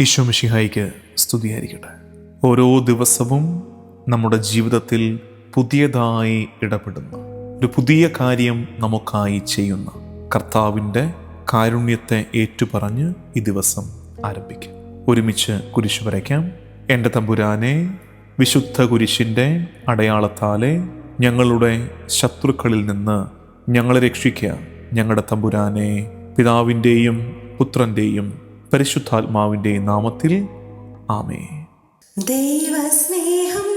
ഈശോ മിഷിഹായിക്ക് സ്തുതിയായിരിക്കട്ടെ. ഓരോ ദിവസവും നമ്മുടെ ജീവിതത്തിൽ പുതിയതായി ഇടപെടുന്ന ഒരു പുതിയ കാര്യം നമുക്കായി ചെയ്യുന്ന കർത്താവിന്റെ കാരുണ്യത്തെ ഏറ്റുപറഞ്ഞ് ഈ ദിവസം ആരംഭിക്കാം. ഒരുമിച്ച് കുരിശ് വരയ്ക്കാം. എന്റെ തമ്പുരാനെ വിശുദ്ധ കുരിശിന്റെ അടയാളത്താലെ ഞങ്ങളുടെ ശത്രുക്കളിൽ നിന്ന് ഞങ്ങളെ രക്ഷിക്കുക ഞങ്ങളുടെ തമ്പുരാനെ പിതാവിന്റെയും പുത്രന്റെയും പരിശുദ്ധാത്മാവിന്റെയും നാമത്തിൽ ആമേ ദൈവസ്നേഹം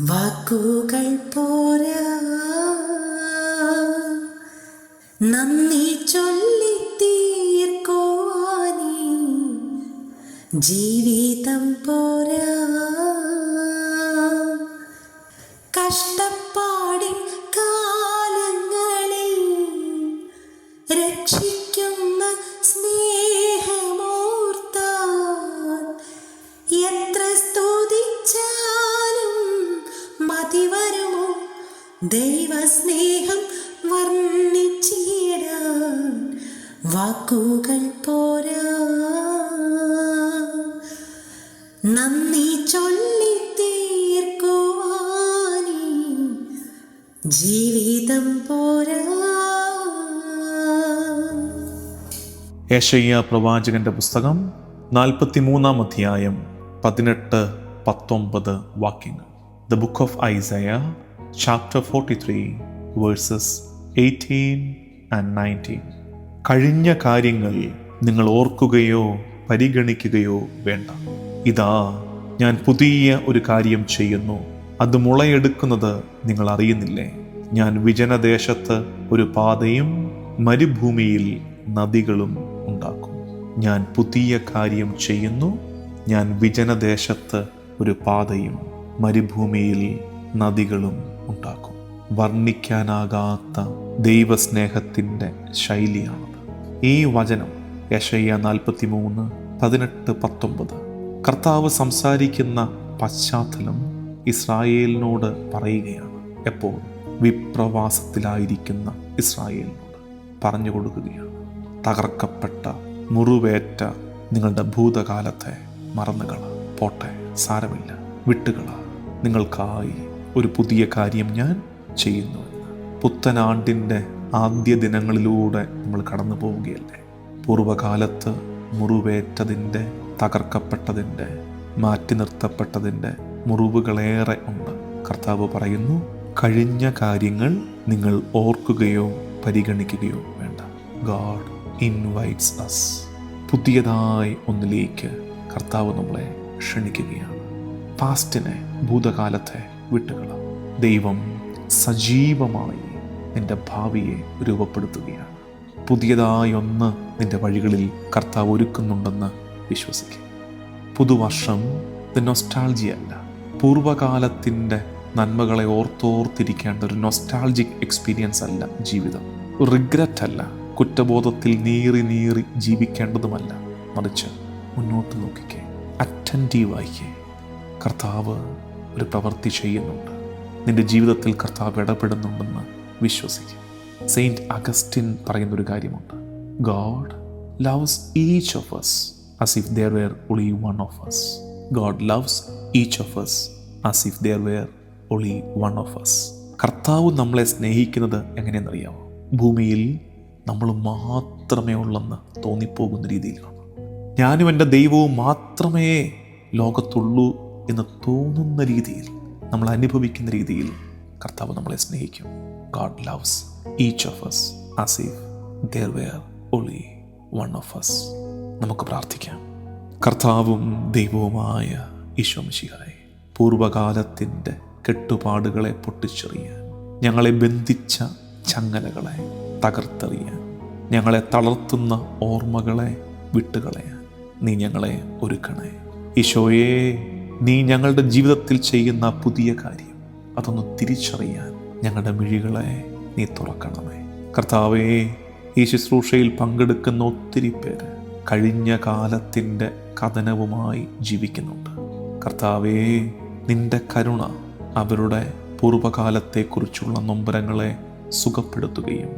വാക്കുകൾ പോരാ. നന്ദി ചൊല്ലി തീർക്കുവാനേ ജീവിതം പോരാ. ദൈവസ്നേഹം വർണിച്ചിടാൻ വാക്കുകൾ പോരാ. നന്ദി ചൊല്ലി തീർക്കുവാനേ ജീവിതം പോരാ. യേശയ്യ പ്രവാചകന്റെ പുസ്തകം നാൽപ്പത്തി മൂന്നാം അധ്യായം പതിനെട്ട് പത്തൊമ്പത് വാക്യങ്ങൾ. The book of Isaiah chapter forty three verses eighteen and nineteen കഴിഞ്ഞ കാര്യങ്ങൾ നിങ്ങൾ ഓർക്കുകയോ പരിഗണിക്കുകയോ വേണ്ട. ഇതാ ഞാൻ പുതിയ ഒരു കാര്യം ചെയ്യുന്നു. അത് മുളയെടുക്കുന്നത് നിങ്ങൾ അറിയുന്നില്ലേ? ഞാൻ വിജനദേശത്ത് ഒരു പാതയും മരുഭൂമിയിൽ നദികളും ഉണ്ടാക്കും. ഞാൻ പുതിയ കാര്യം ചെയ്യുന്നു. ഞാൻ വിജനദേശത്ത് ഒരു പാതയും മരുഭൂമിയിൽ നദികളും ഉണ്ടാക്കും. വർണിക്കാനാകാത്ത ദൈവസ്നേഹത്തിന്റെ ശൈലിയാണത്. ഈ വചനം യശയ്യ നാൽപ്പത്തി മൂന്ന് പതിനെട്ട് പത്തൊമ്പത്. കർത്താവ് സംസാരിക്കുന്ന പശ്ചാത്തലം ഇസ്രായേലിനോട് പറയുകയാണ്. എപ്പോൾ? വിപ്രവാസത്തിലായിരിക്കുന്ന ഇസ്രായേലിനോട് പറഞ്ഞു കൊടുക്കുകയാണ്. തകർക്കപ്പെട്ട മുറിവേറ്റ നിങ്ങളുടെ ഭൂതകാലത്തെ മറന്നുകള. പോട്ടെ സാരമില്ല. വിട്ടുകള. നിങ്ങൾക്കായി ഒരു പുതിയ കാര്യം ഞാൻ ചെയ്യുന്നു പുത്തനാണ്ടിന്റെ ആദ്യ ദിനങ്ങളിലൂടെ നമ്മൾ കടന്നു പോവുകയല്ലേ? പൂർവകാലത്ത് മുറിവേറ്റതിന്റെ തകർക്കപ്പെട്ടതിന്റെ മാറ്റി നിർത്തപ്പെട്ടതിന്റെ മുറിവുകളേറെ ഉണ്ട് കർത്താവ് പറയുന്നു കഴിഞ്ഞ കാര്യങ്ങൾ നിങ്ങൾ ഓർക്കുകയോ പരിഗണിക്കുകയോ വേണ്ട. God invites us. പുതിയതായി ഒന്നിലേക്ക് കർത്താവ് നമ്മളെ ക്ഷണിക്കുകയാണ്. പാസ്റ്റിനെ ഭൂതകാലത്തെ വിട്ടുകള. ദൈവം സജീവമായി നിന്റെ ഭാവിയെ രൂപപ്പെടുത്തുകയാണ്. പുതിയതായി ഒന്ന് നിന്റെ വഴികളിൽ കർത്താവ് ഒരുക്കുന്നുണ്ടെന്ന് വിശ്വസിക്കുക പുതുവർഷം ഇത് നൊസ്റ്റാൾജി അല്ല. പൂർവകാലത്തിന്റെ നന്മകളെ ഓർത്തോർത്തിരിക്കേണ്ട ഒരു നൊസ്റ്റാൾജിക് എക്സ്പീരിയൻസ് അല്ല ജീവിതം. റിഗ്രറ്റ് അല്ല. കുറ്റബോധത്തിൽ നീറി നീറി ജീവിക്കേണ്ടതുമല്ല. മറിച്ച് മുന്നോട്ട് നോക്കിക്കേ. അറ്റന്റീവായിക്കേ കർത്താവ് ഒരു പ്രവൃത്തി ചെയ്യുന്നുണ്ട്. നിന്റെ ജീവിതത്തിൽ കർത്താവ് ഇടപെടുന്നുണ്ടെന്ന് വിശ്വസിക്കും. സെയിന്റ് അഗസ്റ്റിൻ പറയുന്നൊരു കാര്യമുണ്ട്. God loves each of us as if there were only one of us God loves each of us as if there were only one of us കർത്താവ് നമ്മളെ സ്നേഹിക്കുന്നത് എങ്ങനെയെന്നറിയാമോ? ഭൂമിയിൽ നമ്മൾ മാത്രമേ ഉള്ളെന്ന് തോന്നിപ്പോകുന്ന രീതിയിലാണ്. ഞാനും എന്റെ ദൈവവും മാത്രമേ ലോകത്തുള്ളൂ എന്ന് തോന്നുന്ന രീതിയിൽ നമ്മൾ അനുഭവിക്കുന്ന രീതിയിൽ കർത്താവ് നമ്മളെ സ്നേഹിക്കും. God loves each of us as if there were only one of us. നമുക്ക് പ്രാർത്ഥിക്കാം. കർത്താവും ദൈവവുമായ ഈശോമിശിഹായി പൂർവകാലത്തിന്റെ കെട്ടുപാടുകളെ പൊട്ടിച്ചെറിയാൻ ഞങ്ങളെ ബന്ധിച്ച ചങ്ങലകളെ തകർത്തെറിയാൻ ഞങ്ങളെ തളർത്തുന്ന ഓർമ്മകളെ വിട്ടുകളയാൻ നീ ഞങ്ങളെ ഒരുക്കണേ ഈശോയെ നീ ഞങ്ങളുടെ ജീവിതത്തിൽ ചെയ്യുന്ന പുതിയ കാര്യം. അതൊന്ന് തിരിച്ചറിയാൻ ഞങ്ങളുടെ മിഴികളെ നീ തുറക്കണമേ. കർത്താവേ ഈ ശുശ്രൂഷയിൽ പങ്കെടുക്കുന്ന ഒത്തിരി പേര് കഴിഞ്ഞ കാലത്തിന്റെ കഥനവുമായി ജീവിക്കുന്നുണ്ട്. കർത്താവേ നിന്റെ കരുണ അവരുടെ പൂർവകാലത്തെക്കുറിച്ചുള്ള നൊമ്പരങ്ങളെ സുഖപ്പെടുത്തുകയും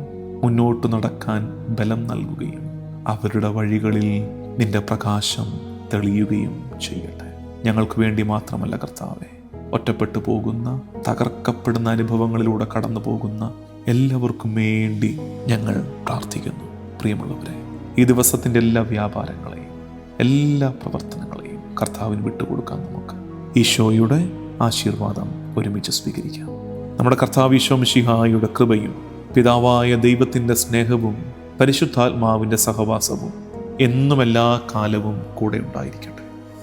മുന്നോട്ട് നടക്കാൻ ബലം നൽകുകയും അവരുടെ വഴികളിൽ നിന്റെ പ്രകാശം തെളിയുകയും ചെയ്യട്ടെ. ഞങ്ങൾക്ക് വേണ്ടി മാത്രമല്ല കർത്താവെ. ഒറ്റപ്പെട്ടു പോകുന്ന തകർക്കപ്പെടുന്ന അനുഭവങ്ങളിലൂടെ കടന്നു പോകുന്ന എല്ലാവർക്കും വേണ്ടി ഞങ്ങൾ പ്രാർത്ഥിക്കുന്നു. പ്രിയമുള്ളവരെ ഈ ദിവസത്തിന്റെ എല്ലാ വ്യാപാരങ്ങളെയും എല്ലാ പ്രവർത്തനങ്ങളെയും കർത്താവിന് വിട്ടുകൊടുക്കാൻ നമുക്ക് ഈശോയുടെ ആശീർവാദം ഒരുമിച്ച് സ്വീകരിക്കാം. നമ്മുടെ കർത്താവ് ഈശോ മിഷിഹായുടെ കൃപയും പിതാവായ ദൈവത്തിന്റെ സ്നേഹവും പരിശുദ്ധാത്മാവിന്റെ സഹവാസവും എന്നും എല്ലാ കാലവും കൂടെ ഉണ്ടായിരിക്കട്ടെ.